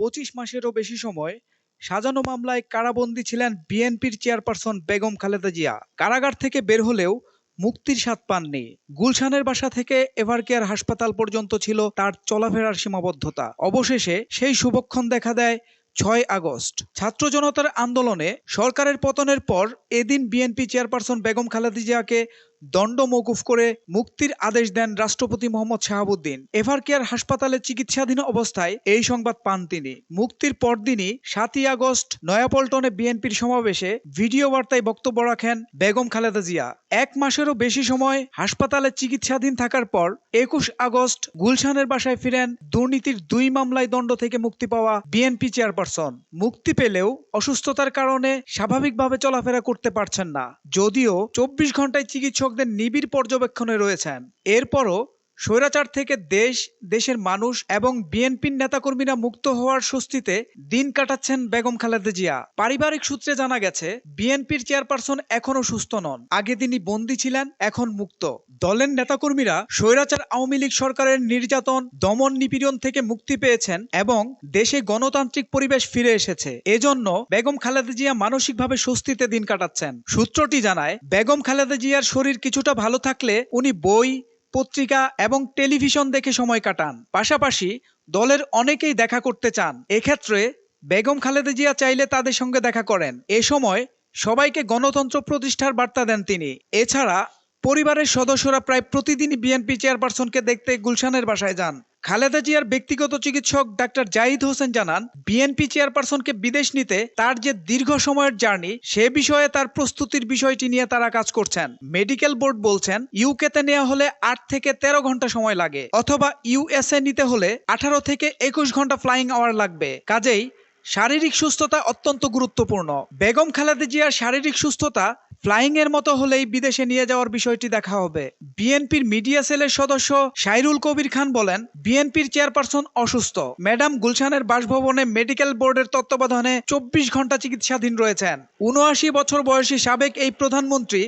পঁচিশ মাসেরও বেশি সময় সাজানো মামলায় কারাবন্দী ছিলেন বিএনপির চেয়ারপারসন বেগম খালেদা জিয়া। কারাগার থেকে বের হলেও মুক্তির স্বাদ পাননি। গুলশানের বাসা থেকে এভারকেয়ার হাসপাতাল পর্যন্ত ছিল তার চলাফেরার সীমাবদ্ধতা। অবশেষে সেই শুভক্ষণ দেখা দেয় ছয় আগস্ট। ছাত্র জনতার আন্দোলনে সরকারের পতনের পর এদিন বিএনপি চেয়ারপারসন বেগম খালেদা জিয়াকে দণ্ড মৌকুফ করে মুক্তির আদেশ দেন রাষ্ট্রপতি মোহাম্মদ শাহাবুদ্দিন। এভারকেয়ার হাসপাতালে চিকিৎসাধীন অবস্থায় এই সংবাদ পান তিনি। মুক্তির পরদিনই সাতই আগস্ট নয়াপল্টনে বিএনপির সমাবেশে ভিডিও বার্তায় বক্তব্য রাখেন বেগম খালেদা জিয়া। এক মাসেরও বেশি সময় হাসপাতালে চিকিৎসাধীন থাকার পর একুশ আগস্ট গুলশানের বাসায় ফিরেন দুর্নীতির দুই মামলায় দণ্ড থেকে মুক্তি পাওয়া বিএনপি চেয়ারপারসন। মুক্তি পেলেও অসুস্থতার কারণে স্বাভাবিকভাবে চলাফেরা করতে পারছেন না। যদিও চব্বিশ ঘন্টায় চিকিৎসকদের নিবিড় পর্যবেক্ষণে রয়েছেন। এরপরও স্বৈরাচার থেকে দেশ, দেশের মানুষ এবং বিএনপির নেতাকর্মীরা মুক্ত হওয়ার স্বস্তিতে দিন কাটাচ্ছেন বেগম খালেদা জিয়া। পারিবারিক সূত্রে জানা গেছে, বিএনপির চেয়ারপারসন এখনও সুস্থ নন। আগে তিনি বন্দী ছিলেন, এখন মুক্ত। দলের নেতাকর্মীরা স্বৈরাচার আওয়ামী লীগ সরকারের নির্যাতন, দমন নিপীড়ন থেকে মুক্তি পেয়েছেন এবং দেশে গণতান্ত্রিক পরিবেশ ফিরে এসেছে। এজন্য বেগম খালেদা জিয়া মানসিকভাবে স্বস্তিতে দিন কাটাচ্ছেন। সূত্রটি জানায়, বেগম খালেদা জিয়ার শরীর কিছুটা ভালো থাকলে উনি বই পত্রিকা এবং টেলিভিশন দেখে সময় কাটান। পাশাপাশি দলের অনেকেই দেখা করতে চান। এক্ষেত্রে বেগম খালেদা জিয়া চাইলে তাদের সঙ্গে দেখা করেন। এ সময় সবাইকে গণতন্ত্র প্রতিষ্ঠার বার্তা দেন তিনি। এছাড়া পরিবারের সদস্যরা প্রায় প্রতিদিনই বিএনপি চেয়ারপারসনকে দেখতে গুলশানের বাসায় যান। খালেদা জিয়ার ব্যক্তিগত চিকিৎসক ডাক্তার জাহিদ হোসেন জানান, বিএনপি চেয়ারপারসনকে বিদেশ নিতে তার যে দীর্ঘ সময়ের জার্নি, সে বিষয়ে তার প্রস্তুতির বিষয়টি নিয়ে তারা কাজ করছেন। মেডিকেল বোর্ড বলছেন, ইউকেতে নেওয়া হলে আট থেকে তেরো ঘণ্টা সময় লাগে, অথবা ইউএসএ নিতে হলে আঠারো থেকে একুশ ঘণ্টা ফ্লাইং আওয়ার লাগবে। কাজেই শারীরিক সুস্থতা অত্যন্ত গুরুত্বপূর্ণ। বেগম খালেদা জিয়ার শারীরিক সুস্থতা ফ্লাইং এর মতো হলেই বিদেশে নিয়ে যাওয়ার বিষয়টি দেখা হবে। বিএনপির মিডিয়া সেলের সদস্য সাইরুল কবির খান বলেন, বিএনপির চেয়ারপারসন অসুস্থ। ম্যাডাম গুলশানের বাসভবনে মেডিকেল বোর্ডের তত্ত্বাবধানে চব্বিশ ঘণ্টা চিকিৎসাধীন রয়েছেন। উনআশি বছর বয়সী সাবেক এই প্রধানমন্ত্রী,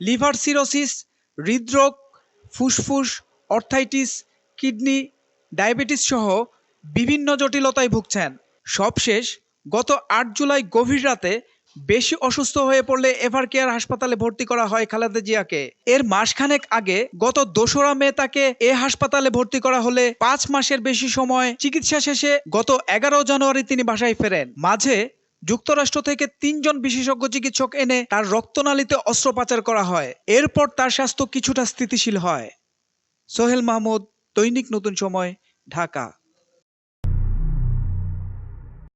লিভার সিরোসিস, হৃদরোগ, ফুসফুস, অর্থাইটিস, কিডনি, ডায়াবেটিস সহ বিভিন্ন জটিলতায় ভুগছেন। সবশেষ, গত আট জুলাই গভীর রাতে বেশি অসুস্থ হয়ে পড়লে এভার কেয়ার হাসপাতালে ভর্তি করা হয় খালেদা জিয়াকে। এর মাসখানেক আগে গত দোসরা মে তাকে এ হাসপাতালে ভর্তি করা হলে পাঁচ মাসের বেশি সময় চিকিৎসা শেষে গত এগারো জানুয়ারি তিনি বাসায় ফেরেন। মাঝে যুক্তরাষ্ট্র থেকে তিনজন বিশেষজ্ঞ চিকিৎসক এনে তার রক্তনালীতে অস্ত্রোপচার করা হয়। এরপর তার স্বাস্থ্য কিছুটা স্থিতিশীল হয়। সোহেল মাহমুদ, দৈনিক নতুন সময়, ঢাকা।